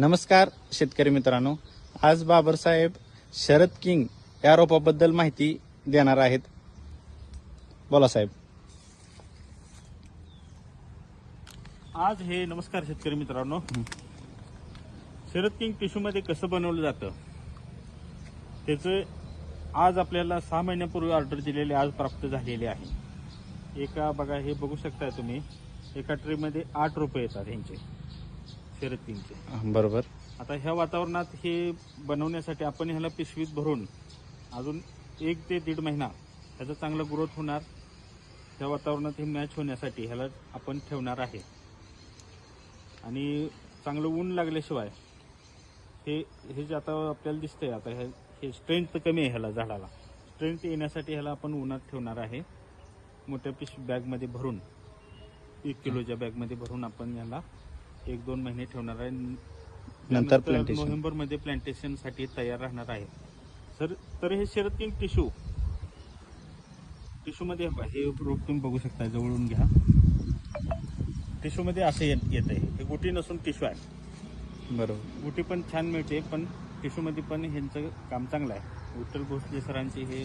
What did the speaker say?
नमस्कार शेतकरी मित्रांनो. आज बाबासाहेब शरद किंग या रोपाबद्दल माहिती देणार आहेत. बोला साहेब. आज हे नमस्कार शेतकरी मित्रांनो. शरद किंग टिश्यूमध्ये कसं बनवलं जातं? त्याचं आज आपल्याला सहा महिन्यापूर्वी ऑर्डर दिलेले आज प्राप्त झालेले आहे. एका बघा हे बघू शकताय तुम्ही. एका ट्रेमध्ये आठ रुपये येतात ह्यांचे. शरद किंगचे बरोबर. आता ह्या वातावरणात हे बनवण्यासाठी आपण ह्याला पिशवीत भरून अजून एक ते दीड महिना ह्याचा चांगला ग्रोथ होणार. त्या वातावरणात हे मॅच होण्यासाठी ह्याला आपण ठेवणार आहे. आणि चांगलं ऊन लागल्याशिवाय हे हे जे आता आपल्याला दिसतंय आता हे हे स्ट्रेंथ कमी आहे ह्याला झाडाला. स्ट्रेंथ येण्यासाठी ह्याला आपण उन्हात ठेवणार आहे. मोठ्या पिशवी बॅगमध्ये भरून एक किलोच्या बॅगमध्ये भरून आपण याला एक दोन महिने ठेवणार आहे. नंतर plantation. नोव्हेंबरमध्ये प्लांटेशनसाठी तयार राहणार आहे. सर तर हे शरद किंग टिश्यू मध्ये हे रोप तुम्ही बघू शकता जवळून घ्या. टिश्यू मध्ये असं येत येत आहे हे गुटी नसून टिश्यू आहे. बरोबर. गुटी पण छान मिळते पण टिश्यू मध्ये पण ह्यांचं काम चांगलं आहे. विठ्ठल भोसले सरांची हे